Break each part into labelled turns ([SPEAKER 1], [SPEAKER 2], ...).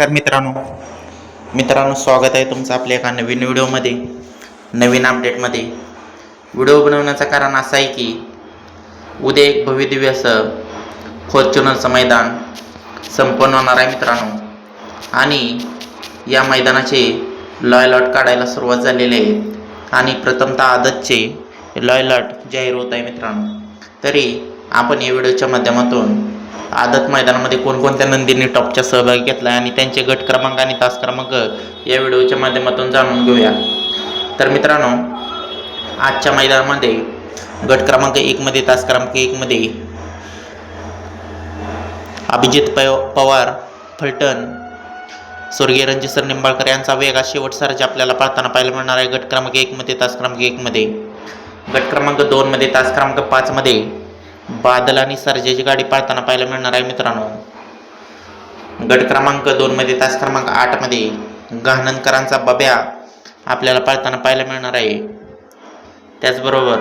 [SPEAKER 1] तर मित्रांनो. मित्रांनो स्वागत आहे तुमचं आपल्या एका नवीन व्हिडिओमध्ये नवीन अपडेटमध्ये व्हिडिओ बनवण्याचं कारण असं आहे की उद्या एक भव्यदिव्य असं फॉर्च्युनरचं मैदान संपन्न होणार आहे मित्रांनो. आणि या मैदानाचे लॉयलॉट काढायला सुरुवात झालेली आहे. आणि प्रथमतः आदतचे लॉयलॉट जाहीर होत आहे मित्रांनो. तरी आपण या व्हिडिओच्या माध्यमातून आदत मैदानामध्ये कोणकोणत्या नंदींनी टॉपच्या सहभाग घेतला आणि त्यांचे गट क्रमांक आणि तास क्रमांक या व्हिडिओच्या माध्यमातून जाणून घेऊया. तर मित्रांनो आजच्या मैदानामध्ये गट क्रमांक एकमध्ये तास क्रमांक एकमध्ये अभिजित पय पवार फलटण स्वर्गीय रणजित निंबाळकर यांचा वेगा शेवट सरजे आपल्याला पाहताना पाहायला मिळणार आहे. गट क्रमांक एकमध्ये तास क्रमांक एकमध्ये. गट क्रमांक दोनमध्ये तास क्रमांक पाचमध्ये बादल आणि सर्जेची गाडी पाळताना पाहायला मिळणार आहे मित्रांनो. गट क्रमांक दोनमध्ये तास क्रमांक आठमध्ये गहाणनकरांचा बब्या आपल्याला पाळताना पाहायला मिळणार आहे. त्याचबरोबर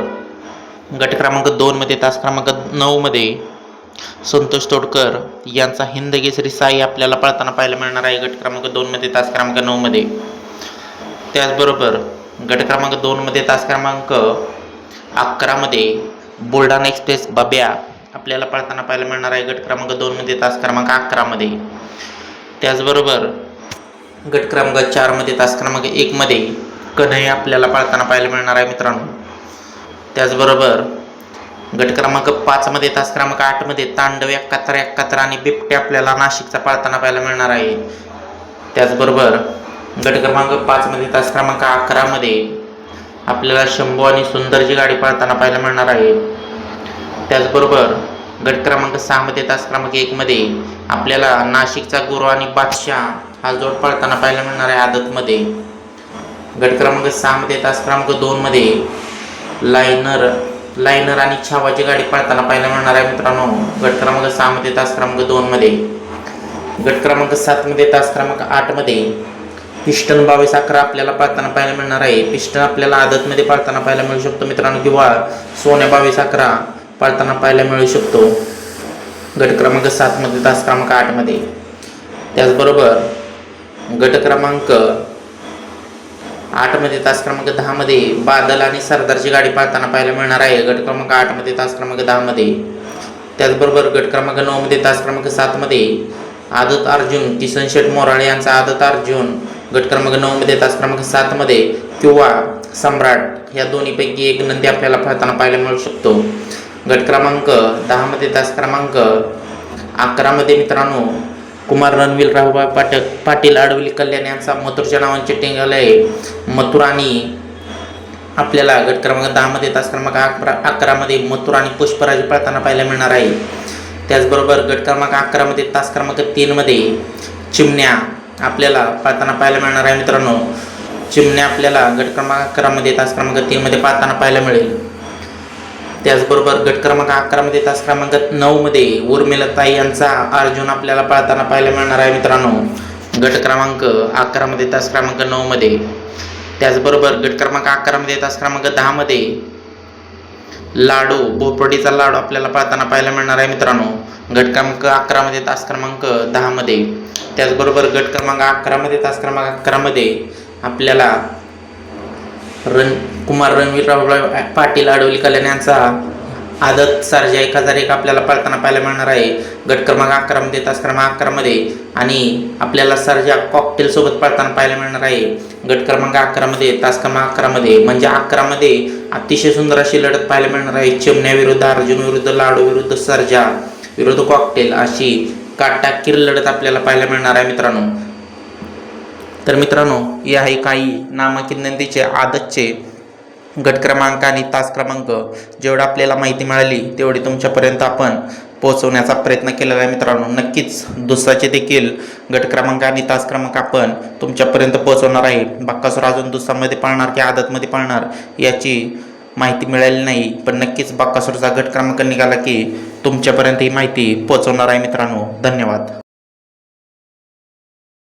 [SPEAKER 1] गट क्रमांक दोनमध्ये तास क्रमांक नऊमध्ये संतोष तोडकर यांचा हिंद केसरी साई आपल्याला पाळताना पाहायला मिळणार आहे गट क्रमांक दोनमध्ये तास क्रमांक नऊमध्ये त्याचबरोबर गट क्रमांक दोनमध्ये तास क्रमांक अकरामध्ये बुलढाणा एक्सप्रेस बब्या आपल्याला पळताना पाहायला मिळणार आहे गट क्रमांक दोनमध्ये तास क्रमांक अकरामध्ये त्याचबरोबर गट क्रमांक चारमध्ये तास क्रमांक एकमध्ये कन्हई आपल्याला पाळताना पाहायला मिळणार आहे मित्रांनो. त्याचबरोबर गट क्रमांक पाचमध्ये तास क्रमांक आठमध्ये तांडव एकाहत्तर एकाहत्तर आणि बिबटे आपल्याला नाशिकचा पाळताना पाहायला मिळणार आहे. त्याचबरोबर गट क्रमांक पाचमध्ये तास क्रमांक अकरामध्ये आपल्याला शंभू आणि सुंदरची गाडी पाळताना पाहायला मिळणार आहे. त्याचबरोबर गट क्रमांक सहामध्ये तास क्रमांक एकमध्ये आपल्याला नाशिकचा गुरु आणि बादशाह हा जोड पाळताना पाहायला मिळणार आहे आदतमध्ये. गट क्रमांक सहामध्ये तास क्रमांक दोनमध्ये लायनर लायनर आणि छावाची गाडी पाळताना पाहायला मिळणार आहे मित्रांनो. गट क्रमांक सहामध्ये तास क्रमांक दोनमध्ये गट क्रमांक सातमध्ये तास क्रमांक आठमध्ये पिस्टन बावीस अकरा आपल्याला पाळताना पाहायला मिळणार आहे. पिस्टन आपल्याला आदतमध्ये पाळताना पाहायला मिळू शकतो. मित्रांनो किंवा सोन्या बावीस अकरा पाळताना पाहायला मिळू शकतो. गट क्रमांक सातमध्ये तास क्रमांक आठमध्ये त्याचबरोबर गट क्रमांक आठमध्ये तास क्रमांक दहामध्ये बादल आणि सरदारची गाडी पाळताना पाहायला मिळणार आहे. गट क्रमांक आठमध्ये तास क्रमांक दहामध्ये त्याचबरोबर गट क्रमांक नऊमध्ये तास क्रमांक सातमध्ये आदत अर्जुन किसन शेठ मोराळे यांचा आदत अर्जुन गट क्रमांक नऊमध्ये तास क्रमांक सातमध्ये किंवा सम्राट या दोन्हीपैकी एक नंदी आपल्याला पाळताना पाहायला मिळू शकतो. गट क्रमांक दहामध्ये तास क्रमांक अकरामध्ये मित्रांनो कुमार रणवीर राहुबाई पाटक पाटील आडवली कल्याण यांचा मथुरच्या नावांचे टिंगालय मथुर आणि आपल्याला गट क्रमांक दहामध्ये तास क्रमांक अकरा अकरामध्ये मथुर आणि पुष्पराज पळताना पाहायला मिळणार आहे. त्याचबरोबर गट क्रमांक अकरामध्ये तास क्रमांक तीनमध्ये चिमण्या आपल्याला पाळताना पाहायला मिळणार आहे मित्रांनो. चिमण्या आपल्याला गट क्रमांक अकरामध्ये तास क्रमांक तीनमध्ये पाळताना पाहायला मिळेल. त्याचबरोबर गट क्रमांक अकरामध्ये तास क्रमांक नऊमध्ये उर्मिलताई यांचा अर्जुन आपल्याला पाळताना पाहायला मिळणार आहे मित्रांनो. गट क्रमांक अकरामध्ये तास क्रमांक नऊमध्ये त्याचबरोबर गट क्रमांक अकरामध्ये तास क्रमांक दहामध्ये लाडू भोपडीचा लाडू आपल्याला पाळताना पाहायला मिळणार आहे मित्रांनो. गट क्रमांक अकरामध्ये तास क्रमांक दहामध्ये त्याचबरोबर गट क्रमांक अकरामध्ये तास क्रमांक अकरामध्ये आपल्याला रण कुमार रणवीर पाटील आडवली कल्याण यांचा आदत सरजा एक हजार एक आपल्याला पळताना पाहायला मिळणार आहे. गट क्रमांक अकरामध्ये तास क्रमांक अकरामध्ये आणि आपल्याला सर्जा कॉकटेल सोबत पाळताना पाहायला मिळणार आहे. गट क्रमांक अकरामध्ये तास क्रमांक अकरामध्ये म्हणजे अकरामध्ये अतिशय सुंदर अशी लढत पाहायला मिळणार आहे. चिमण्या विरुद्ध अर्जुन विरुद्ध लाडू विरुद्ध सर्जा विरुद्ध कॉकटेल अशी काटाकीर लढत आपल्याला पाहायला मिळणार आहे मित्रांनो. तर मित्रांनो हे आहे काही नामांकित नंदीचे आदतचे गट क्रमांक आणि तास क्रमांक जेवढं आपल्याला माहिती मिळाली तेवढी तुमच्यापर्यंत आपण पोहोचवण्याचा प्रयत्न केलेला आहे मित्रांनो. नक्कीच दुसऱ्याचे देखील गट क्रमांक आणि तास क्रमांक आपण तुमच्यापर्यंत पोहोचवणार आहे. बाक्कासुर अजून दुसऱ्यामध्ये पाळणार की आदतमध्ये पाळणार याची माहिती मिळाली नाही. पण नक्कीच बाक्कासुरचा गट क्रमांक निघाला की तुमच्यापर्यंत ही माहिती पोहोचवणार आहे मित्रांनो. धन्यवाद.